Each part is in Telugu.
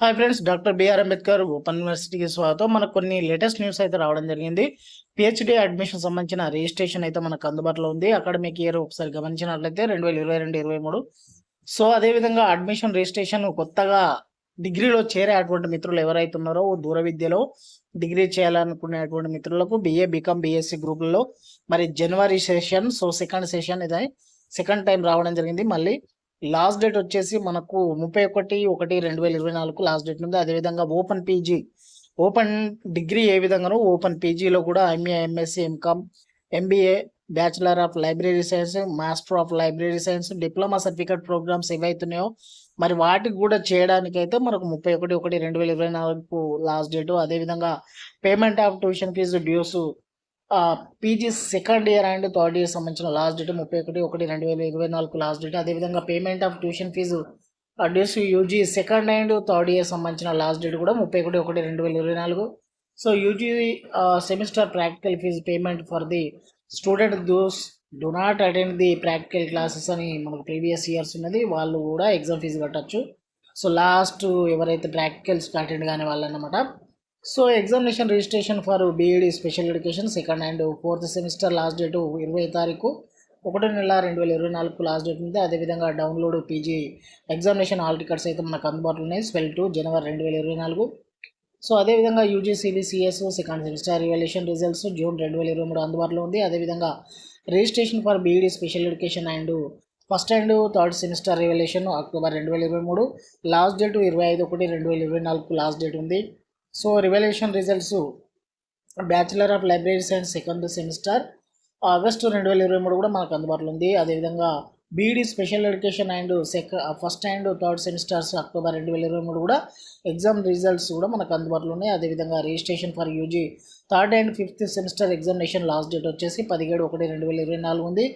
Hi friends doctor BR Ambedkar open యూనివర్సిటీకి స్వాగతం. మనకు కొన్ని లేటెస్ట్ న్యూస్ అయితే రావడం జరిగింది. పిహెచ్డి అడ్మిషన్ సంబంధించిన రిజిస్ట్రేషన్ అయితే మనకు అందుబాటులో ఉంది. అకాడమిక్ ఇయర్ ఒకసారి గమనించినట్లయితే రెండు వేల ఇరవై రెండు ఇరవై మూడు. సో అదేవిధంగా అడ్మిషన్ రిజిస్ట్రేషన్ కొత్తగా డిగ్రీలో చేరేటువంటి మిత్రులు ఎవరైతే ఉన్నారో దూర విద్యలో డిగ్రీ చేయాలనుకునేటువంటి మిత్రులకు బిఏ బీకామ్ బీఎస్సీ గ్రూపులలో మరి జనవరి సెషన్ సో సెకండ్ సెషన్ ఇదే సెకండ్ టైం రావడం జరిగింది. మళ్ళీ లాస్ట్ డేట్ వచ్చేసి మనకు ముప్పై ఒకటి ఒకటి రెండు వేల ఇరవై నాలుగు లాస్ట్ డేట్ ఉంది. అదేవిధంగా ఓపెన్ పీజీ. ఓపెన్ డిగ్రీ ఏ విధంగానో ఓపెన్ పీజీలో కూడా MA MSc MCom MBA bachelor of library science master of library science diploma certificate programmes ఏవైతున్నాయో మరి వాటికి కూడా చేయడానికైతే మనకు ముప్పై ఒకటి ఒకటి రెండు వేల ఇరవై నాలుగు లాస్ట్ డేటు. అదేవిధంగా payment of tuition fee dues PG second year and third year సంబంధించిన లాస్ట్ డేట్ ముప్పై ఒకటి ఒకటి రెండు వేల ఇరవై నాలుగు లాస్ట్ డేట్. అదేవిధంగా payment of tuition fee dues UG second and third year సంబంధించిన లాస్ట్ డేట్ కూడా ముప్పై ఒకటి ఒకటి రెండు వేల ఇరవై నాలుగు. So UG semester practical fee payment for the student those do not attend the practical classes అని మనకు ప్రీవియస్ ఇయర్స్ ఉన్నది వాళ్ళు కూడా ఎగ్జామ్ ఫీజు కట్టచ్చు. సో లాస్ట్ ఎవరైతే ప్రాక్టికల్స్ అటెండ్ కాని వాళ్ళు అన్నమాట so examination registration for BEd special education second and fourth semester last date ఇరవై తారీఖు. ఒకటో నెల రెండు వేల ఇరవై నాలుగు లాస్ట్ డేట్ ఉంది. అదేవిధంగా download PG examination hall tickets అయితే మనకు అందుబాటులో ఉన్నాయి. స్వెల్ టు జనవరి రెండు వేల ఇరవై నాలుగు. సో అదేవిధంగా UG CBCS second semester revaluation results June రెండు వేల ఇరవై మూడు అందుబాటులో ఉంది. అదేవిధంగా registration for BEd special education and first and third semester revaluation October రెండు వేల ఇరవై మూడు. లాస్ట్ డేట్ ఇరవై ఐదు ఒకటి రెండు వేల ఇరవై నాలుగు లాస్ట్ డేట్ ఉంది. So revaluation results bachelor of library science second semester August రెండు వేల ఇరవై మూడు కూడా మనకు అందుబాటులో ఉంది. అదేవిధంగా BEd special education and sec first and third semesters October రెండు వేల ఇరవై మూడు కూడా ఎగ్జామ్ రిజల్ట్స్ కూడా మనకు అందుబాటులో ఉన్నాయి. అదేవిధంగా registration for UG third and fifth semester examination last date వచ్చేసి పదిహేడు ఒకటి రెండు వేల ఇరవై నాలుగు ఉంది.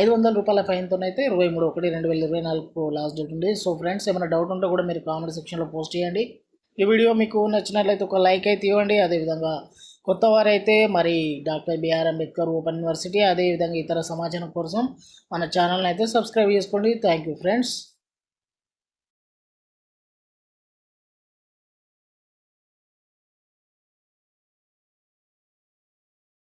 ఐదు వందల రూపాయల ఫైన్తో అయితే ఇరవై మూడు ఒకటి రెండు వేల ఇరవై నాలుగు లాస్ట్ డేట్ ఉంది. సో ఫ్రెండ్స్ ఏమైనా డౌట్ ఉంటే కూడా మీరు కామెంట్ సెక్షన్లో పోస్ట్ చేయండి. ఈ వీడియో మీకు నచ్చినట్లయితే ఒక లైక్ అయితే ఇవ్వండి. అదేవిధంగా కొత్త వారైతే మరి doctor BR Ambedkar open university అదేవిధంగా ఇతర సమాచారం కోసం మన ఛానల్ని అయితే సబ్స్క్రైబ్ చేసుకోండి. Thank you friends.